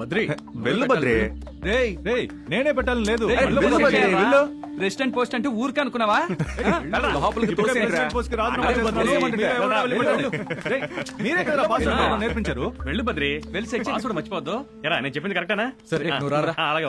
బద్రి వెళ్ళు బద్రి. రేయ్ రేయ్ నేనే పెట్టాలని లేదు. రెసిడెంట్ పోస్ట్ అంటే ఊరికే అనుకున్నావా? లోపలికి మీరే కదా నేర్పించారు? వెళ్ళు బద్రి. వెళ్ళి సెక్షన్. మర్చిపోద్దు ఎరా నేను చెప్పింది కరెక్టేనా? సరే అలాగే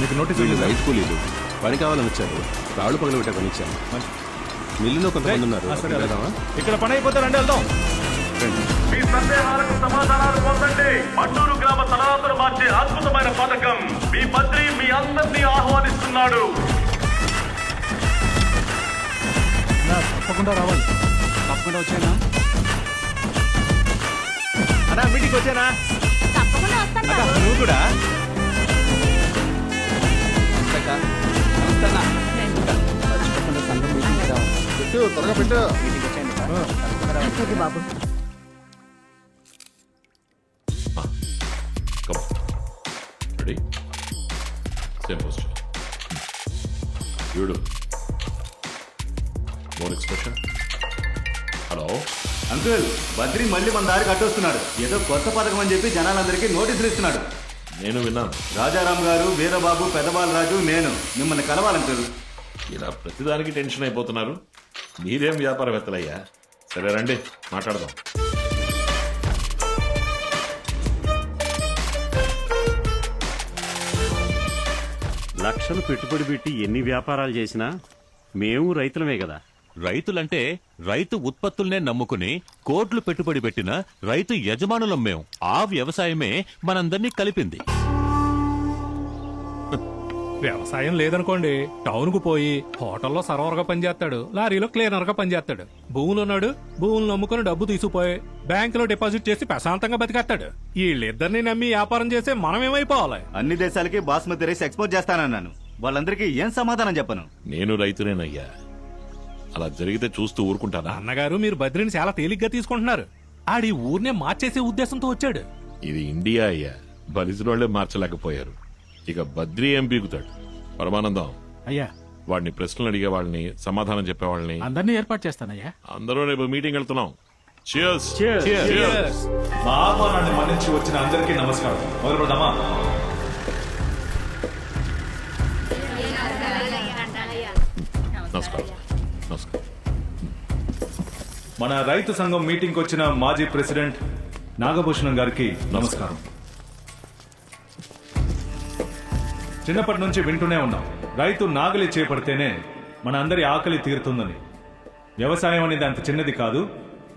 మీకు నోటీస్ వీళ్ళు? రైతు కూలీలు. పని కావాలని వచ్చారు. రాళ్ళు పగల పెట్టా కొనిచ్చాను మిల్లులో కొంతమంది ఉన్నారు. సరే. వెళ్దామా? ఇక్కడ పని అయిపోతే రండి వెళ్దాం. మీ సందేహాలకు సమాధానాలు పొందండి. పట్టూరు గ్రామ తలరాతను మార్చే అద్భుతమైన పథకం. మీ బద్రి మీ అందరినీ ఆహ్వానిస్తున్నాడు. తప్పకుండా రావాలి. తప్పకుండా వచ్చానా? అన్నా మీటింగ్ వచ్చానా? తప్పకుండా వస్తాను. నువ్వు కూడా? పెట్టు త్వరగా పెట్టు బాబు Come on. Ready? Same posture. Beautiful. More expression. Hello? Uncle Badri మళ్ళీ మన దారి కట్టొస్తున్నాడు ఏదో కొత్త పథకం అని చెప్పి జనాలందరికీ నోటీసులు ఇస్తున్నాడు నేను విన్నాను రాజారాం గారు వీరబాబు పెదబాలరాజు నేను మిమ్మల్ని కలవాలంకుల్ ఇలా ప్రతిదానికి టెన్షన్ అయిపోతున్నారు మీరేం వ్యాపారవేత్తలయ్యా? సరే రండి మాట్లాడదాం. లక్షలు పెట్టుబడి పెట్టి ఎన్ని వ్యాపారాలు చేసినా మేము రైతులమే కదా. రైతులంటే రైతు ఉత్పత్తుల్నే నమ్ముకుని కోట్లు పెట్టుబడి పెట్టిన రైతు యజమానులం మేం. ఆ వ్యవసాయమే మనందర్నీ కలిపింది. వ్యవసాయం లేదనుకోండి టౌన్కు పోయి హోటల్లో సర్వర్గా పనిచేస్తాడు లారీలో క్లీనర్గా పనిచేస్తాడు. భూములు ఉన్నాడు భూములు నమ్ముకుని డబ్బు తీసుకుపోయి బ్యాంకులో డిపాజిట్ చేసి ప్రశాంతంగా బతికేస్తాడు. వీళ్ళిద్దరిని నమ్మి వ్యాపారం చేస్తే మనం ఏమైపోవాలి అన్ని దేశాలకి బాస్మతి రైస్ ఎక్స్పోర్ట్ చేస్తానన్నాను. వాళ్ళందరికీ ఏం సమాధానం చెప్పను? నేను రైతునేనయ్యా. అలా జరిగితే చూస్తూ ఊరుకుంటానా? అన్నగారు మీరు బద్రిని చాలా తేలిగ్గా తీసుకుంటున్నారు. ఆడి ఊరినే మార్చేసే ఉద్దేశంతో వచ్చాడు. ఇది ఇండియా అయ్యా. బలిసినోళ్ళే మార్చలేకపోయారు. ఇక బద్రీ ఏం పీకుతాడు? పరమానందం. అయ్యా. వాడిని ప్రశ్నలు అడిగే వాళ్ళని సమాధానం చెప్పే వాళ్ళని. అందరినీ ఏర్పాటు చేస్తానయ్యా. అందరూ రేపు మీటింగ్ వెళ్తున్నాం. Cheers. మా ఆహ్వానాన్ని మన్నించి వచ్చిన అందరికీ నమస్కారం. మొదలు పెడదామా? నమస్కారం. నమస్కారం. మన రైతు సంఘం మీటింగ్ వచ్చిన మాజీ ప్రెసిడెంట్ నాగభూషణం గారికి నమస్కారం. చిన్నప్పటి నుంచి వింటూనే ఉన్నాం. రైతు నాగలి చేపడితేనే మన అందరి ఆకలి తీరుతుందని. వ్యవసాయం అనేది అంత చిన్నది కాదు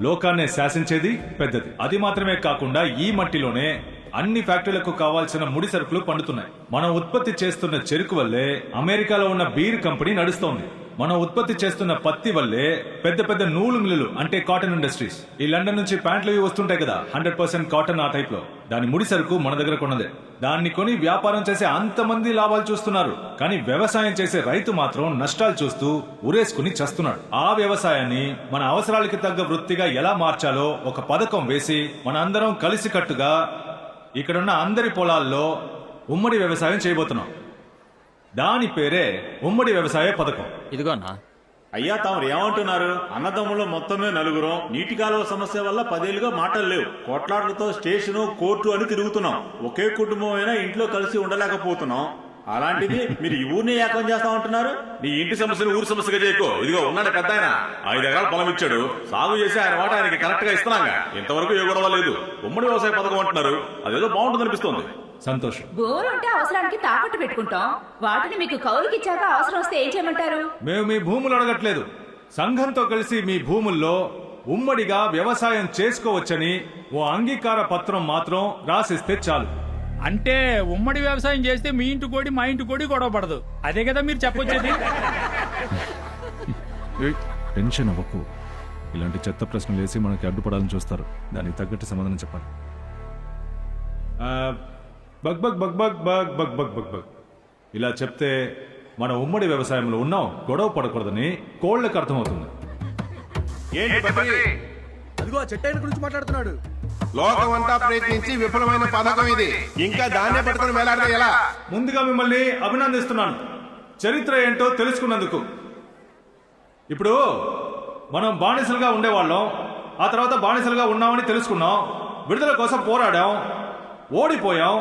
లోకాన్నే శాసించేది పెద్దది. అది మాత్రమే కాకుండా ఈ మట్టిలోనే అన్ని ఫ్యాక్టరీలకు కావాల్సిన ముడి సరుకులు పండుతున్నాయి. మనం ఉత్పత్తి చేస్తున్న చెరుకు వల్లే అమెరికాలో ఉన్న బీర్ కంపెనీ నడుస్తోంది. మనం ఉత్పత్తి చేస్తున్న పత్తి వల్లే పెద్ద పెద్ద నూలు మిల్లులు అంటే కాటన్ ఇండస్ట్రీస్. ఈ లండన్ నుంచి ప్యాంట్లు వస్తుంటాయి కదా హండ్రెడ్ పర్సెంట్ కాటన్ ఆ టైప్లో. దాని ముడి సరుకు మన దగ్గర కొన్నదే. దాన్ని కొని వ్యాపారం చేసే అంతమంది లాభాలు చూస్తున్నారు. కానీ వ్యవసాయం చేసే రైతు మాత్రం నష్టాలు చూస్తూ ఉరేసుకుని చస్తున్నాడు. ఆ వ్యవసాయాన్ని మన అవసరాలకి తగ్గ వృత్తిగా ఎలా మార్చాలో ఒక పథకం వేసి మన అందరం కలిసికట్టుగా ఇక్కడున్న అందరి పొలాల్లో ఉమ్మడి వ్యవసాయం చేయబోతున్నాం. దాని పేరే ఉమ్మడి వ్యవసాయ పథకం. ఇదిగో అన్నా అయ్యా తాము ఏమంటున్నారు? అన్నదమ్ములు మొత్తమే నలుగురం. నీటి కాలువ సమస్య వల్ల పదేళ్ళుగా మాటలు లేవు. కొట్లాట్లతో స్టేషను కోర్టు అని తిరుగుతున్నాం. ఒకే కుటుంబం అయినా ఇంట్లో కలిసి ఉండలేకపోతున్నాం. అలాంటిది మీరు ఈ ఊరిని ఏకం చేస్తా ఉంటున్నారు నీ ఇంటి సమస్యను ఊరు సమస్యగా చేయకో. ఇదిగో ఉన్నాడు పెద్ద ఆయన ఐదు ఎకరాల పొలం ఇచ్చాడు. సాగు చేసి ఆయన వాట ఆయనకి కరెక్ట్గా ఇస్తున్నాగా. ఇంతవరకు ఏ గొడవ లేదు. ఉమ్మడి వ్యవసాయ పథకం అంటున్నారు. అదేదో బాగుంటుంది అనిపిస్తుంది సంతోషం. భూములు ఉంటే అవసరానికి తాకట్టు పెట్టుకుంటాం. వాటిని మీకు కౌలుకి ఇచ్చాక అవసరం వస్తే ఏం చేయమంటారు? మేము మీ భూములు అడగట్లేదు. సంఘంతో కలిసి మీ భూముల్లో ఉమ్మడిగా వ్యవసాయం చేసుకోవచ్చని ఓ అంగీకార పత్రం మాత్రం రాసిస్తే చాలు. అంటే ఉమ్మడి వ్యవసాయం చేస్తే మీ ఇంటి కోడి మా ఇంటి కోడి గొడవ పడదు. అదే కదా మీరు చెప్పొచ్చేది? టెన్షన్ అవ్వకు. ఇలాంటి చెత్త ప్రశ్నలు వేసి మనకి అడ్డుపడాలని చూస్తారు. దానికి తగ్గట్టు సమాధానం చెప్పాలి. Bug bug bug bug bug bug bug bug bug. ఇలా చెప్తే మన ఉమ్మడి వ్యవసాయంలో ఉన్నాం గొడవ పడకూడదని కోళ్ళకి అర్థమవుతుంది? అదిగో చెట్టైన గురించి మాట్లాడుతున్నాడు. లోకమంతా ప్రయత్నించి విఫలమైన పథకం ఇది. ఇంకా దాన్నే పట్టుకుని వేలాడితే ఎలా? ముందుగా మిమ్మల్ని అభినందిస్తున్నాను. చరిత్ర ఏంటో తెలుసుకున్నందుకు. ఇప్పుడు మనం బానిసలుగా ఉండేవాళ్ళం ఆ తర్వాత బానిసలుగా ఉన్నామని తెలుసుకున్నాం విడుదల కోసం పోరాడాం ఓడిపోయాం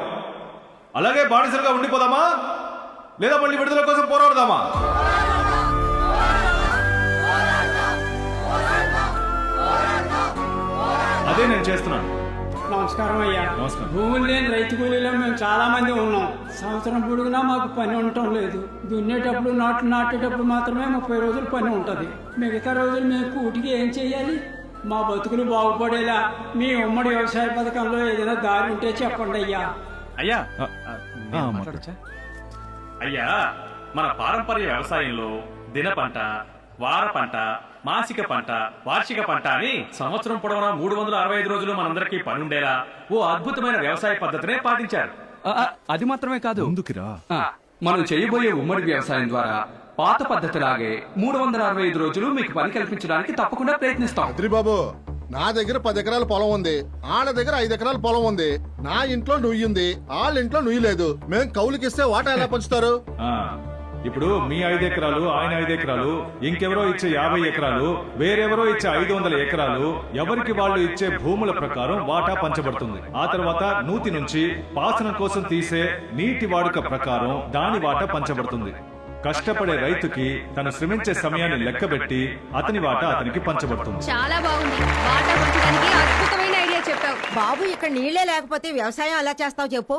అలాగే బానిసలుగా ఉండిపోదామా? లేదా మళ్ళీ విడుదల కోసం పోరాడదామా? అదే నేను చేస్తున్నాను. నమస్కారం అయ్యా. నమస్కారం. భూములు లేని రైతు కూలీలో మేము చాలా మంది ఉన్నాం. సంవత్సరం పొడుగునా మాకు పని ఉండటం లేదు. దున్నేటప్పుడు నాట్లు నాటేటప్పుడు మాత్రమే ముప్పై రోజులు పని ఉంటది. మిగతా రోజులు మేము కూటికి ఏం చేయాలి? మా బతుకులు బాగుపడేలా మీ ఉమ్మడి వ్యవసాయ పథకంలో ఏదైనా దారి ఉంటే చెప్పండి అయ్యా. అయ్యా నేను మాట్లాడొచ్చా? అయ్యా మన పారంపర్య వ్యవసాయంలో దిన పంట వార పంట మాసిక పంట వార్షిక పంట అని సంవత్సరం పొడవునా మూడు వందల అరవై ఐదు రోజులు మనందరికీ పని ఉండేలా ఓ అద్భుతమైన వ్యవసాయ పద్ధతినే పాటించారు. అది మాత్రమే కాదు. ముందుకిరా. ఆ, మనం చేయబోయే ఉమ్మడి వ్యవసాయం ద్వారా పాత పద్ధతిలాగే మూడు వందల అరవై ఐదు రోజులు మీకు పని కల్పించడానికి తప్పకుండా ప్రయత్నిస్తాం. బాబు నా దగ్గర పది ఎకరాల పొలం ఉంది. ఆడ దగ్గర ఐదు ఎకరాల పొలం ఉంది. నా ఇంట్లో నుయ్యి ఉంది. వాళ్ళ ఇంట్లో నుయ్యి లేదు. మేం కౌలుకిస్తే వాటా ఎలా పంచుతారు? ఇప్పుడు మీ ఐదు ఎకరాలు ఆయన ఐదు ఎకరాలు ఇంకెవరో ఇచ్చే యాభై ఎకరాలు వేరెవరో ఇచ్చే ఐదు వందల ఎకరాలు ఎవరికి వాళ్ళు ఇచ్చే భూముల ప్రకారం వాటా పంచబడుతుంది. ఆ తర్వాత నూతి నుంచి పాసనం కోసం తీసే నీటి వాడుక ప్రకారం దాని వాటా పంచబడుతుంది. కష్టపడే రైతుకి తను శ్రమించే సమయాన్ని లెక్కబెట్టి అతని వాటా అతనికి పంచబడుతుంది. చాలా బాగుంది. వాటా పంచడానికి అద్భుతమైన ఐడియా చెప్పావు. బాబు ఇక్కడ నీళ్ళే లేకపోతే వ్యవసాయం ఎలా చేస్తావు చెప్పు.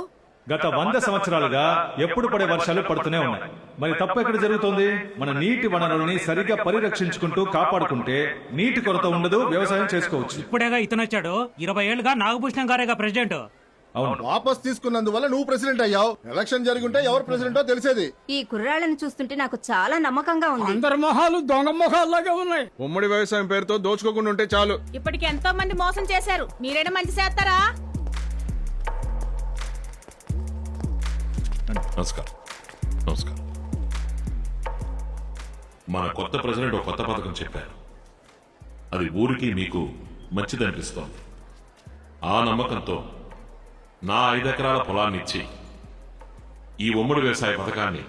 గత వంద సంవత్సరాలుగా ఎప్పుడు పడే వర్షాలు పడుతూనే ఉన్నాయి. మరి తప్పు ఎక్కడ జరుగుతోంది? మన నీటి వనరుల్ని సరిగ్గా పరిరక్షించుకుంటూ కాపాడుకుంటే నీటి కొరత ఉండదు వ్యవసాయం చేసుకోవచ్చు. ఇప్పుడేగా ఇతను వచ్చాడు ఇరవై ఏళ్ళుగా నాగభూషణం గారేగా ప్రెసిడెంట్. అవును. వాపస్ తీసుకున్నందువల్ల నువ్వు ప్రెసిడెంట్ అయ్యావు. ఎలక్షన్ జరుగుంటే ఎవరు ప్రెసిడెంటో తెలిసేది. ఈ కుర్రాళ్ళని చూస్తుంటే నాకు చాలా నమ్మకంగా ఉంది. అందరి మొహాలు దొంగ మొహాల్లాగా ఉన్నాయి. ఉమ్మడి వ్యవసాయం పేరుతో దోచుకోకుండా ఉంటే చాలు. ఇప్పటికి ఎంతో మంది మోసం చేశారు. మీరైనా మంచి చేస్తారా? నమస్కారం. నమస్కారం. మన కొత్త ప్రెసిడెంట్ ఒక కొత్త పథకం చెప్పారు. అది ఊరికి మీకు మంచిదనిపిస్తోంది. ఆ నమ్మకంతో నా ఐదు ఎకరాల పొలాన్ని ఇచ్చి ఈ ఉమ్మడి వ్యవసాయ పథకాన్ని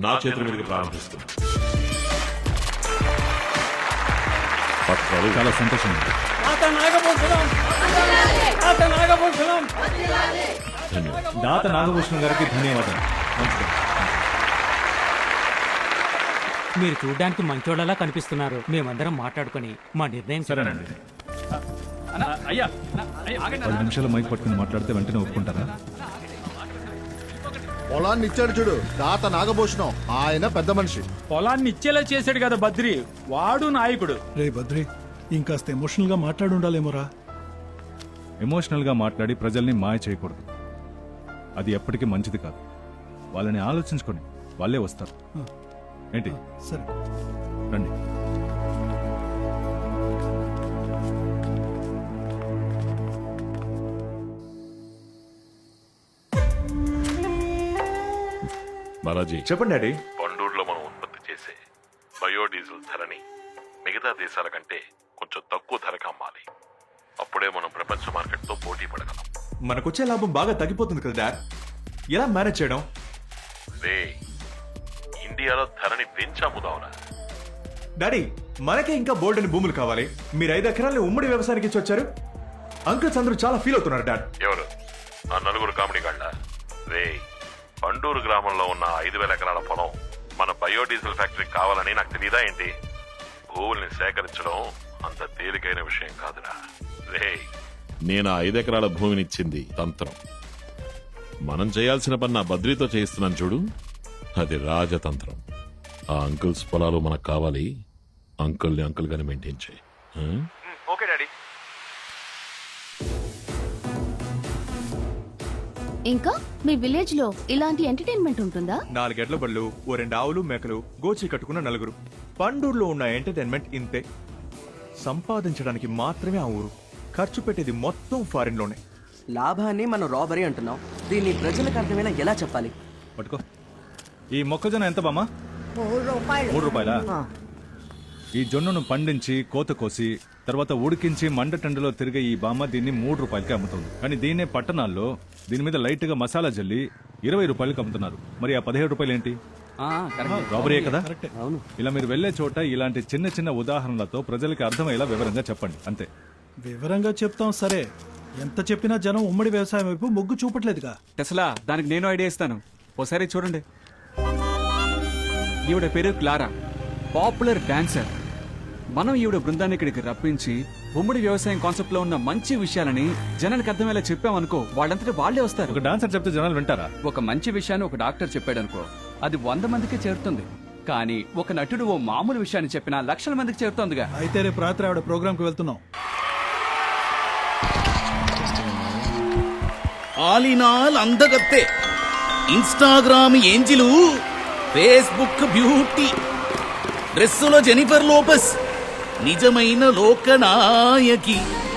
నా చేతుల మీదకి ప్రారంభిస్తుంది పత్రాలు చాలా సంతోషం. నాగభూషణం. నాగభూషణం. ధన్యవాదాలు. దాత నాగభూషణం గారికి ధన్యవాదాలు. మీరు చూడడానికి మంచోళ్ళలా కనిపిస్తున్నారు. మేమందరం మాట్లాడుకొని మా నిర్ణయం సరేనండి. అయ్యా పది నిమిషాలు మైక్ పట్టుకుని మాట్లాడితే వెంటనే ఒప్పుకుంటారా? పొలాన్ని ఇచ్చాడు చూడు తాత నాగభూషణం. ఆయన పెద్ద మనిషి. పొలాన్ని ఇచ్చేలా చేశాడు కదా బద్రి. వాడు నాయకుడు. రే బద్రి ఇంకాస్త ఎమోషనల్గా మాట్లాడి ఉండాలేమోరా? ఎమోషనల్గా మాట్లాడి ప్రజల్ని మాయ చేయకూడదు. అది ఎప్పటికీ మంచిది కాదు. వాళ్ళని ఆలోచించుకొని వాళ్ళే వస్తారు. ఏంటి? సరే. రండి. బాలాజీ. చెప్పండి డాడీ. పండూరులో మనం ఉత్పత్తి చేసే బయోడీజిల్ ధరని మిగతా దేశాల కంటే కొంచెం తక్కువ ధరకు అమ్మాలి. అప్పుడే మనం ప్రపంచ మార్కెట్తో పోటీ పడగలం. మనకొచ్చే లాభం బాగా తగ్గిపోతుంది కదా డాడ్. ఎలా మేనేజ్ చేయడం? రే ఇండియాలో ధరని పెంచి అమ్ముదావురా డాడీ మనకే ఇంకా బోల్డ్ అని భూములు కావాలి. మీరు ఐదు ఎకరాలని ఉమ్మడి వ్యవసాయానికి ఇచ్చి వచ్చారు అంకుల్స్ అందరూ చాలా ఫీల్ అవుతున్నారు డాడ్. ఎవరు? ఆ నలుగురు కామెడీ పండూరు గ్రామంలో ఉన్న ఐదు వేల ఎకరాల పొలం మన బయోడీజిల్ ఫ్యాక్టరీ కావాలని నాకు తెలియదా ఏంటి? భూముల్ని సేకరించడం అంత తేలికైన విషయం కాదురా. రే నేను ఆ ఐదు ఎకరాల భూమిని ఇచ్చింది తంత్రం. మనం చేయాల్సిన పని నా బద్రీతో చేయిస్తున్నాను చూడు. అది రాజతంత్రం. ఆ అంకుల్స్ పొలాలు మనకు కావాలి. అంకుల్ని అంకుల్ గాని మెయింటైన్ చేయి ఇంకా మీ విలేజ్లో ఇలాంటి ఎంటర్టైన్మెంట్ ఉంటుందా? నాలుగెడ్ల బళ్ళు ఓ రెండు ఆవులు మేకలు గోచి కట్టుకున్న నలుగురు. పండూరులో ఉన్న ఎంటర్టైన్మెంట్ ఇంతే. సంపాదించడానికి మాత్రమే ఆ ఊరు. ఖర్చు పెట్టేది మొత్తం ఫారిన్లోనే లాభాన్ని మనం రాబరీ అంటున్నాం. దీన్ని ప్రజలకు అర్థమైనా ఎలా చెప్పాలి? పట్టుకో. ఈ మొక్కజొన్న ఎంత బామ్మా? మూడు రూపాయలు. మూడు రూపాయలా? ఆ. ఈ జొన్నను పండించి కోత కోసి తర్వాత ఉడికించి మండటండలో తిరిగే ఈ బామ్మ దీన్ని మూడు రూపాయలకి అమ్ముతుంది. కానీ దీన్నే పట్టణాల్లో దీని మీద లైట్గా మసాలా జల్లి ఇరవై రూపాయలకి అమ్ముతున్నారు. మరి ఆ పదిహేడు రూపాయలు ఏంటి ఆ, కరెక్ట్. రాబరీయే కదా? ఇలా మీరు వెళ్ళే చోట ఇలాంటి చిన్న చిన్న ఉదాహరణలతో ప్రజలకి అర్థమయ్యేలా వివరంగా చెప్పండి. అంతే. వివరంగా చెప్తాం సరే. ఎంత చెప్పినా జనం ఉమ్మడి వ్యవసాయం వైపు మొగ్గు చూపట్లేదుగా. టెస్లా దానికి నేను ఐడియా ఇస్తాను. ఓసారి చూడండి. ఈవిడ పేరు క్లారా. Popular dancer. మనం ఈవిడ బృందాన్ని ఇక్కడికి రప్పించి ఉమ్మడి వ్యవసాయం కాన్సెప్ట్లో ఉన్న మంచి విషయాలని జనానికి అర్థమయ్యేలా చెప్పామనుకో వాళ్ళంతటి వాళ్ళే వస్తారు. ఒక డాన్సర్ చెప్తే జనాలు వింటారా? ఒక మంచి విషయాన్ని ఒక డాక్టర్ చెప్పాడనుకో అది వంద మందికి చేరుతుంది. కానీ ఒక నటుడు ఓ మామూలు విషయాన్ని చెప్పినా లక్షల మందికి చేరుతోందిగా. అయితే రేపు రాత్రి ఆవిడ ప్రోగ్రామ్కి వెళ్తున్నాం. ఆలినాల్ అందగత్తే ఇన్స్టాగ్రామ్ ఏంజిలు ఫేస్బుక్ బ్యూటీ డ్రెస్సులో జెనిఫర్ లోపస్ నిజమైన లోకనాయకి.